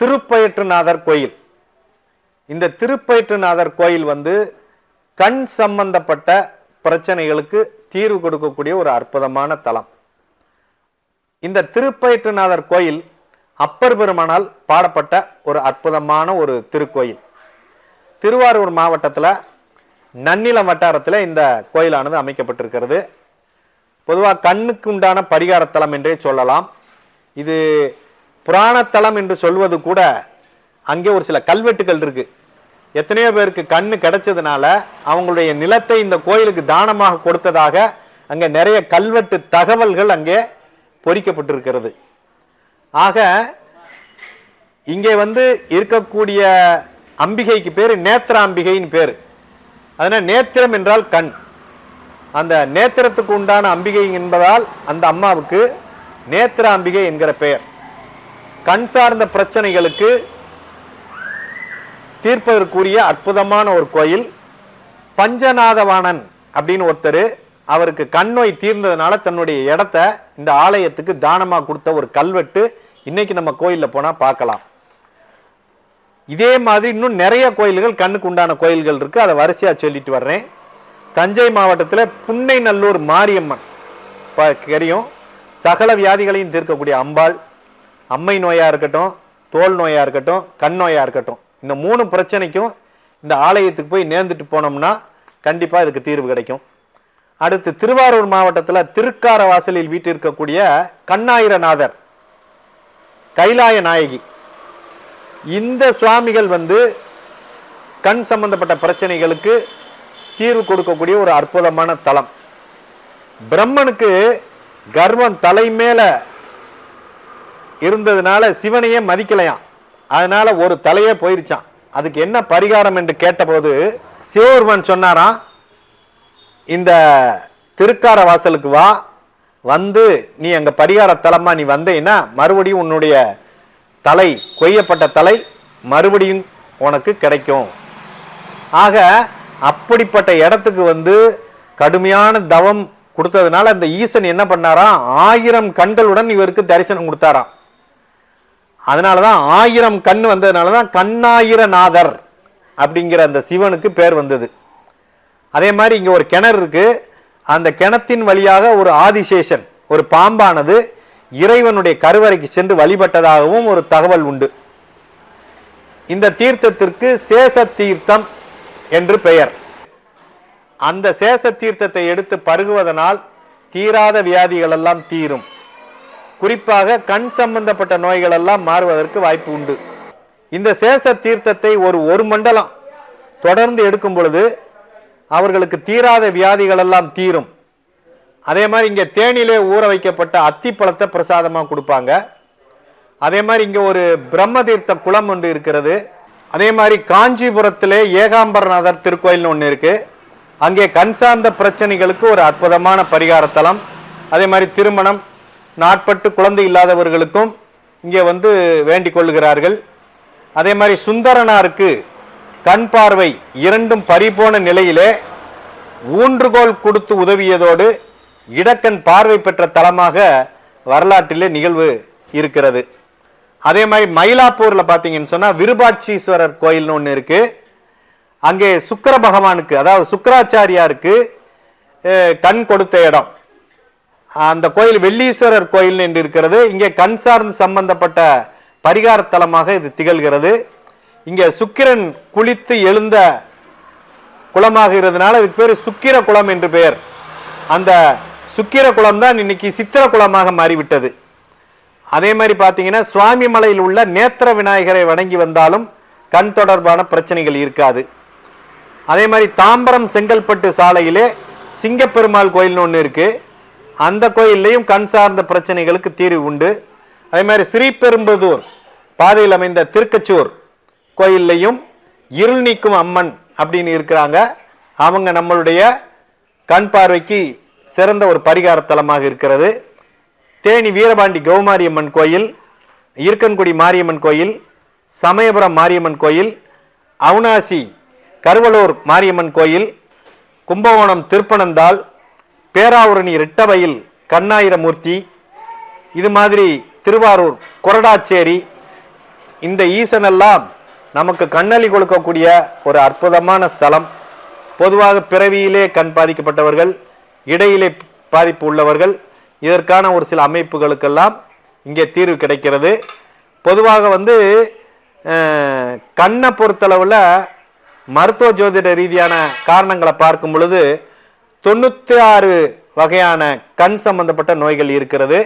திருப்பயிற்றுநாதர் கோயில். இந்த திருப்பயிற்றுநாதர் கோயில் வந்து கண் சம்பந்தப்பட்ட பிரச்சனைகளுக்கு தீர்வு கொடுக்கக்கூடிய ஒரு அற்புதமான தலம். இந்த திருப்பயிற்றுநாதர் கோயில் அப்பர் பெருமானால் பாடப்பட்ட ஒரு அற்புதமான ஒரு திருக்கோயில். திருவாரூர் மாவட்டத்தில் நன்னிலம் வட்டாரத்தில் இந்த கோயிலானது அமைக்கப்பட்டிருக்கிறது. பொதுவாக கண்ணுக்கு உண்டான பரிகாரத்தலம் என்றே சொல்லலாம். இது புராணத்தலம் என்று சொல்வது கூட அங்கே ஒரு சில கல்வெட்டுகள் இருக்கு. எத்தனையோ பேருக்கு கண்ணு கிடைச்சதுனால அவங்களுடைய நிலத்தை இந்த கோயிலுக்கு தானமாக கொடுத்ததாக அங்கே நிறைய கல்வெட்டு தகவல்கள் அங்கே பொறிக்கப்பட்டிருக்கிறது. ஆக இங்கே வந்து இருக்கக்கூடிய அம்பிகைக்கு பேர் நேத்திராம்பிகைன்னு பேர். அதனால் நேத்திரம் என்றால் கண். அந்த நேத்திரத்துக்கு உண்டான அம்பிகை என்பதால் அந்த அம்மாவுக்கு நேத்திராம்பிகை என்கிற பெயர். கண் சார்ந்த பிரச்சனைகளுக்கு தீர்ப்பதற்குரிய அற்புதமான ஒரு கோயில். பஞ்சநாதவாணன் அப்படின்னு ஒருத்தர் அவருக்கு கண் நோய் தீர்ந்ததுனால தன்னுடைய இடத்த இந்த ஆலயத்துக்கு தானமாக கொடுத்த ஒரு கல்வெட்டு இன்னைக்கு நம்ம கோயிலில் போனால் பார்க்கலாம். இதே மாதிரி இன்னும் நிறைய கோயில்கள் கண்ணுக்கு உண்டான கோயில்கள் இருக்குது அதை வரிசையாக சொல்லிட்டு வர்றேன். தஞ்சை மாவட்டத்தில் புன்னை நல்லூர் மாரியம்மன் தெரியும். சகல வியாதிகளையும் தீர்க்கக்கூடிய அம்பாள் அம்மை நோயாக இருக்கட்டும் தோல் நோயாக இருக்கட்டும் கண் நோயாக இருக்கட்டும் இந்த மூணு பிரச்சனைக்கும் இந்த ஆலயத்துக்கு போய் நேர்ந்துட்டு போனோம்னா கண்டிப்பாக இதுக்கு தீர்வு கிடைக்கும். அடுத்து திருவாரூர் மாவட்டத்தில் திருக்கார வாசலில் வீட்டிருக்கக்கூடிய கண்ணாயிரநாதர் கைலாய நாயகி. இந்த சுவாமிகள் வந்து கண் சம்பந்தப்பட்ட பிரச்சனைகளுக்கு தீர்வு கொடுக்கக்கூடிய ஒரு அற்புதமான தலம். பிரம்மனுக்கு கர்வம் தலை மேலே இருந்ததுனால சிவனையே மதிக்கலையாம். அதனால ஒரு தலையே போயிருச்சான் அதுக்கு என்ன பரிகாரம் என்று கேட்டபோது சிவபெருமான் சொன்னாராம் இந்த திருக்கார வாசலுக்கு வா. வந்து நீ அங்கே பரிகார தலமா நீ வந்தேன்னா மறுபடியும் உன்னுடைய தலை கொய்யப்பட்ட தலை மறுபடியும் உனக்கு கிடைக்கும். ஆக அப்படிப்பட்ட இடத்துக்கு வந்து கடுமையான தவம் கொடுத்ததுனால அந்த ஈசன் என்ன பண்ணாராம் ஆயிரம் கண்களுடன் இவருக்கு தரிசனம் கொடுத்தாராம். அதனாலதான் ஆயிரம் கண் வந்ததுனால தான் கண்ணாயிரநாதர் அப்படிங்கிற அந்த சிவனுக்கு பேர் வந்தது. அதே மாதிரி இங்கே ஒரு கிணறு இருக்குது அந்த கிணத்தின் வழியாக ஒரு ஆதிசேஷன் ஒரு பாம்பானது இறைவனுடைய கருவறைக்கு சென்று வழிபட்டதாகவும் ஒரு தகவல் உண்டு. இந்த தீர்த்தத்திற்கு சேஷ தீர்த்தம் என்று பெயர். அந்த சேச தீர்த்தத்தை எடுத்து பருகுவதனால் தீராத வியாதிகளெல்லாம் தீரும். குறிப்பாக கண் சம்பந்தப்பட்ட நோய்கள் எல்லாம் மாறுவதற்கு வாய்ப்பு உண்டு. இந்த சேஷ தீர்த்தத்தை ஒரு ஒரு மண்டலம் தொடர்ந்து எடுக்கும் பொழுது அவர்களுக்கு தீராத வியாதிகள் எல்லாம் தீரும். அதே மாதிரி இங்கே தேனிலே ஊற வைக்கப்பட்ட அத்திப்பழத்தை பிரசாதமாக கொடுப்பாங்க. அதே மாதிரி இங்கே ஒரு பிரம்ம தீர்த்த குளம் ஒன்று இருக்கிறது. அதே மாதிரி காஞ்சிபுரத்திலே ஏகாம்பரநாதர் திருக்கோயில்னு ஒன்று இருக்கு. அங்கே கண் சார்ந்த பிரச்சனைகளுக்கு ஒரு அற்புதமான பரிகாரத்தலம். அதே மாதிரி திருமணம் நாட்பட்டு குழந்தை இல்லாதவர்களுக்கும் இங்கே வந்து வேண்டிக் கொள்ளுகிறார்கள். அதே மாதிரி சுந்தரனாருக்கு கண் பார்வை இரண்டும் பறிபோன நிலையிலே ஊன்றுகோல் கொடுத்து உதவியதோடு இடக்கண் பார்வை பெற்ற தலமாக வரலாற்றிலே நிகழ்வு இருக்கிறது. அதே மாதிரி மயிலாப்பூரில் பார்த்தீங்கன்னு சொன்னால் விருபாட்சீஸ்வரர் கோயில்னு ஒன்று இருக்குது அங்கே சுக்கர பகவானுக்கு அதாவது சுக்கராச்சாரியாருக்கு கண் கொடுத்த இடம். அந்த கோயில் வெள்ளீஸ்வரர் கோயில் என்று இருக்கிறது. இங்கே கண் சார்ந்து சம்பந்தப்பட்ட பரிகார தலமாக இது திகழ்கிறது. இங்கே சுக்கிரன் குளித்து எழுந்த குளமாக இருந்ததுனால இதுக்கு பேர் சுக்கிர குளம் என்று பெயர். அந்த சுக்கிர குளம் தான் இன்னைக்கு சித்திர குளமாக மாறிவிட்டது. அதே மாதிரி பார்த்தீங்கன்னா சுவாமி மலையில் உள்ள நேத்திர விநாயகரை வணங்கி வந்தாலும் கண் தொடர்பான பிரச்சனைகள் இருக்காது. அதே மாதிரி தாம்பரம் செங்கல்பட்டு சாலையிலே சிங்கப்பெருமாள் கோயில்னு ஒன்று இருக்குது அந்த கோயில்லையும் கண் சார்ந்த பிரச்சனைகளுக்கு தீர்வு உண்டு. அதே மாதிரி ஸ்ரீபெரும்புதூர் பாதையில் அமைந்த திருக்கச்சூர் கோயில்லையும் இருள் நீக்கும் அம்மன் அப்படின்னு இருக்கிறாங்க. அவங்க நம்மளுடைய கண் பார்வைக்கு சிறந்த ஒரு பரிகார தலமாக இருக்கிறது. தேனி வீரபாண்டி கௌமாரியம்மன் கோயில் இருக்கன்குடி மாரியம்மன் கோயில் சமயபுரம் மாரியம்மன் கோயில் அவுனாசி கருவலூர் மாரியம்மன் கோயில் கும்பகோணம் திருப்பனந்தாள் பேராவூரணி ரெட்டவயல் கண்ணாயிரமூர்த்தி இது மாதிரி திருவாரூர் கொரடாச்சேரி இந்த ஈசன் எல்லாம் நமக்கு கண்ணலி கொடுக்கக்கூடிய ஒரு அற்புதமான ஸ்தலம். பொதுவாக பிறவியிலே கண் பாதிக்கப்பட்டவர்கள் இடையிலே பாதிப்பு உள்ளவர்கள் இதற்கான ஒரு சில அமைப்புகளுக்கெல்லாம் இங்கே தீர்வு கிடைக்கிறது. பொதுவாக வந்து கண்ணை பொறுத்தளவில் மருத்துவ ஜோதிட ரீதியான காரணங்களை பார்க்கும் பொழுது தொண்ணூற்றி ஆறு வகையான கண் சம்பந்தப்பட்ட நோய்கள் இருக்கிறது.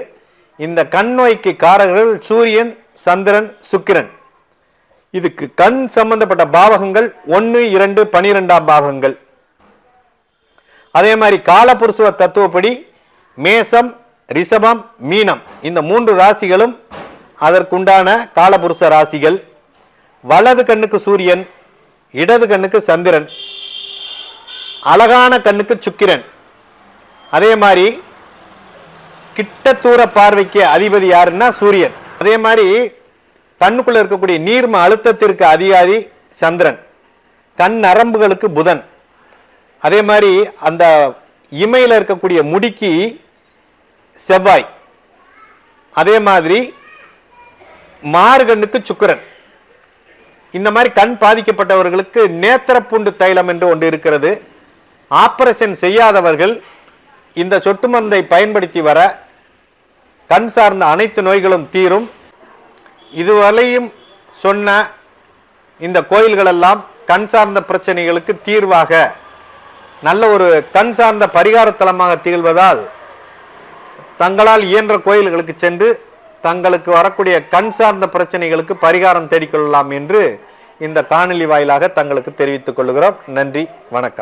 இந்த கண் நோய்க்கு காரகர்கள் சூரியன் சந்திரன் சுக்கிரன். இதுக்கு கண் சம்பந்தப்பட்ட பாவகங்கள் ஒன்று இரண்டு பனிரெண்டாம் பாவகங்கள். அதே மாதிரி காலபுருஷுவ தத்துவப்படி மேசம் ரிஷபம் மீனம். இந்த மூன்று ராசிகளும் அதற்குண்டான காலபுருஷ ராசிகள். வலது கண்ணுக்கு சூரியன் இடது கண்ணுக்கு சந்திரன். அழகான கண்ணுக்கு சுக்கிரன். அதே மாதிரி கிட்ட தூர பார்வைக்கு அதிபதி யாருன்னா சூரியன். அதே மாதிரி கண்ணுக்குள்ள இருக்கக்கூடிய நீர்ம அழுத்தத்திற்கு அதிகாரி சந்திரன். கண் நரம்புகளுக்கு புதன். அதே மாதிரி அந்த இமையில் இருக்கக்கூடிய முடிக்கு செவ்வாய். அதே மாதிரி மார்கண்ணுக்கு சுக்கிரன். இந்த மாதிரி கண் பாதிக்கப்பட்டவர்களுக்கு நேத்திரப்புண்டு தைலம் என்று ஒன்று இருக்கிறது. ஆப்ரேஷன் செய்யாதவர்கள் இந்த சொட்டு மருந்தை பயன்படுத்தி வர கண் சார்ந்த அனைத்து நோய்களும் தீரும். இதுவரையும் சொன்ன இந்த கோயில்களெல்லாம் கண் சார்ந்த பிரச்சனைகளுக்கு தீர்வாக நல்ல ஒரு கண் சார்ந்த பரிகாரத்தலமாக திகழ்வதால் தங்களால் இயன்ற கோயில்களுக்கு சென்று தங்களுக்கு வரக்கூடிய கண் சார்ந்த பிரச்சனைகளுக்கு பரிகாரம் தேடிக்கொள்ளலாம் என்று இந்த காணொலி வாயிலாக தங்களுக்கு தெரிவித்துக் கொள்கிறோம் நன்றி வணக்கம்.